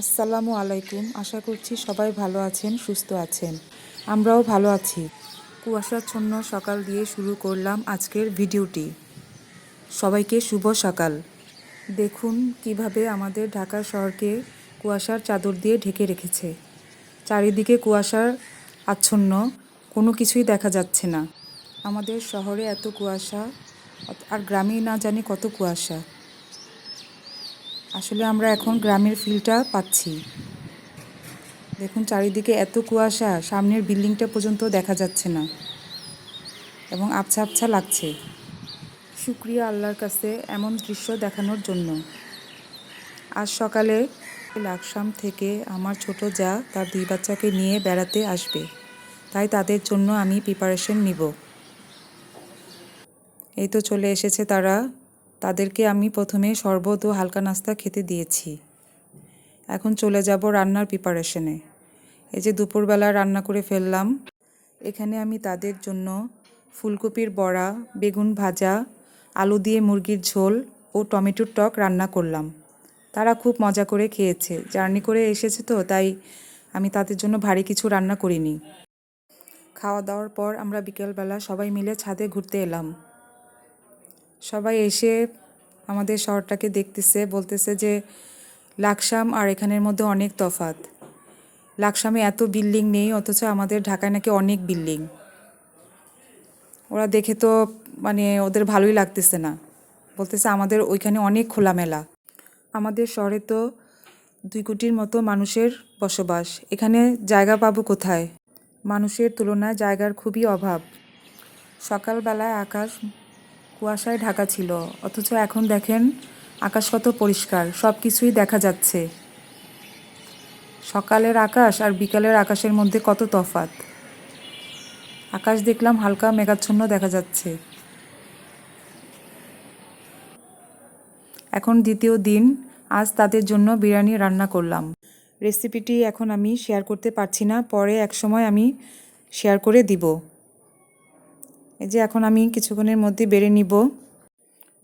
আসসালামু আলাইকুম। আশা করছি সবাই ভালো আছেন, সুস্থ আছেন। আমরাও ভালো আছি। কুয়াশাচ্ছন্ন সকাল দিয়ে শুরু করলাম আজকের ভিডিওটি। সবাইকে শুভ সকাল। দেখুন কীভাবে আমাদের ঢাকা শহরকে কুয়াশার চাদর দিয়ে ঢেকে রেখেছে। চারিদিকে কুয়াশার আচ্ছন্ন, কোনো কিছুই দেখা যাচ্ছে না। আমাদের শহরে এত কুয়াশা, আর গ্রামেই না জানি কত কুয়াশা। আসলে আমরা এখন গ্রামের ফিলটা পাচ্ছি। দেখুন চারিদিকে এত কুয়াশা, সামনের বিল্ডিংটা পর্যন্ত দেখা যাচ্ছে না। এবং আবছা আবছা লাগছে। শুক্রিয়া আল্লাহর কাছে এমন দৃশ্য দেখানোর জন্য। আজ সকালে লাকসাম থেকে আমার ছোট যা তার দুই বাচ্চাকে নিয়ে বেড়াতে আসবে। তাই তাদের জন্য আমি প্রিপারেশন নিব। এই তো চলে এসেছে তারা। তাদেরকে আমি প্রথমে শরবত ও হালকা নাস্তা খেতে দিয়েছি। এখন চলে যাব রান্নার প্রিপারেশনে এই যে দুপুরবেলা রান্না করে ফেললাম, এখানে আমি তাদের জন্য ফুলকপির বড়া, বেগুন ভাজা, আলু দিয়ে মুরগির ঝোল ও টমেটোর টক রান্না করলাম। তারা খুব মজা করে খেয়েছে। জার্নি করে এসেছে তো, তাই আমি তাদের জন্য ভারী কিছু রান্না করিনি। খাওয়া দাওয়ার পর আমরা বিকেলবেলা সবাই মিলে ছাদে ঘুরতে এলাম। সবাই এসে আমাদের শহরটাকে দেখতেছে, বলতেছে যে লাকসাম আর এখানের মধ্যে অনেক তফাত লাকসামে এত বিল্ডিং নেই, অথচ আমাদের ঢাকায় নাকি অনেক বিল্ডিং। ওরা দেখে তো মানে ওদের ভালোই লাগতেছে না। বলতেছে আমাদের ওইখানে অনেক খোলামেলা। আমাদের শহরে তো দুই কোটির মতো মানুষের বসবাস। এখানে জায়গা পাবো কোথায়? মানুষের তুলনায় জায়গার খুবই অভাব। সকালবেলায় আকাশ কুয়াশায় ঢাকা ছিল, অথচ এখন দেখেন আকাশ কত পরিষ্কার সব কিছুই দেখা যাচ্ছে। সকালের আকাশ আর বিকালের আকাশের মধ্যে কত তফাত আকাশ দেখলাম হালকা মেঘাচ্ছন্ন দেখা যাচ্ছে। এখন দ্বিতীয় দিন, আজ তাদের জন্য বিরিয়ানি রান্না করলাম। রেসিপিটি এখন আমি শেয়ার করতে পারছি না, পরে এক সময় আমি শেয়ার করে দিব। এই যে এখন আমি কিছুক্ষণের মধ্যে বেড়ে নিব।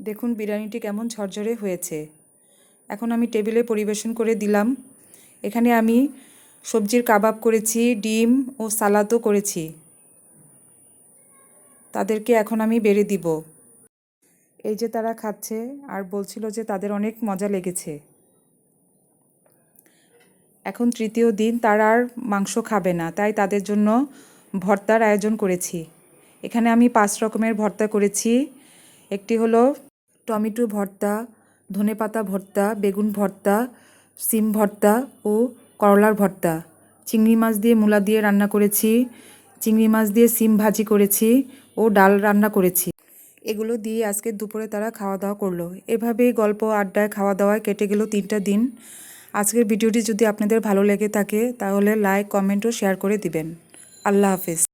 দেখুন বিরিয়ানিটি কেমন ঝরঝরে হয়েছে। এখন আমি টেবিলে পরিবেশন করে দিলাম। এখানে আমি সবজির কাবাব করেছি, ডিম ও সালাদও করেছি। তাদেরকে এখন আমি বেড়ে দিব। এই যে তারা খাচ্ছে আর বলছিল যে তাদের অনেক মজা লেগেছে। এখন তৃতীয় দিন তারা আর মাংস খাবে না, তাই তাদের জন্য ভর্তার আয়োজন করেছি। এখানে আমি পাঁচ রকমের ভর্তা করেছি। একটি হলো টমেটো ভর্তা ধনেপাতা ভর্তা, বেগুন ভর্তা, সিম ভর্তা ও করলার ভর্তা। চিংড়ি মাছ দিয়ে মূলা দিয়ে রান্না করেছি। চিংড়ি মাছ দিয়ে সিম ভাজি করেছি ও ডাল রান্না করেছি। এগুলো দিয়ে আজকে দুপুরে তারা খাওয়া দাওয়া করল। এভাবেই গল্প আড্ডায় খাওয়া দাওয়ায় কেটে গেল তিনটা দিন। আজকের ভিডিওটি যদি আপনাদের ভালো লেগে থাকে, তাহলে লাইক, কমেন্ট ও শেয়ার করে দিবেন। আল্লাহ হাফিজ।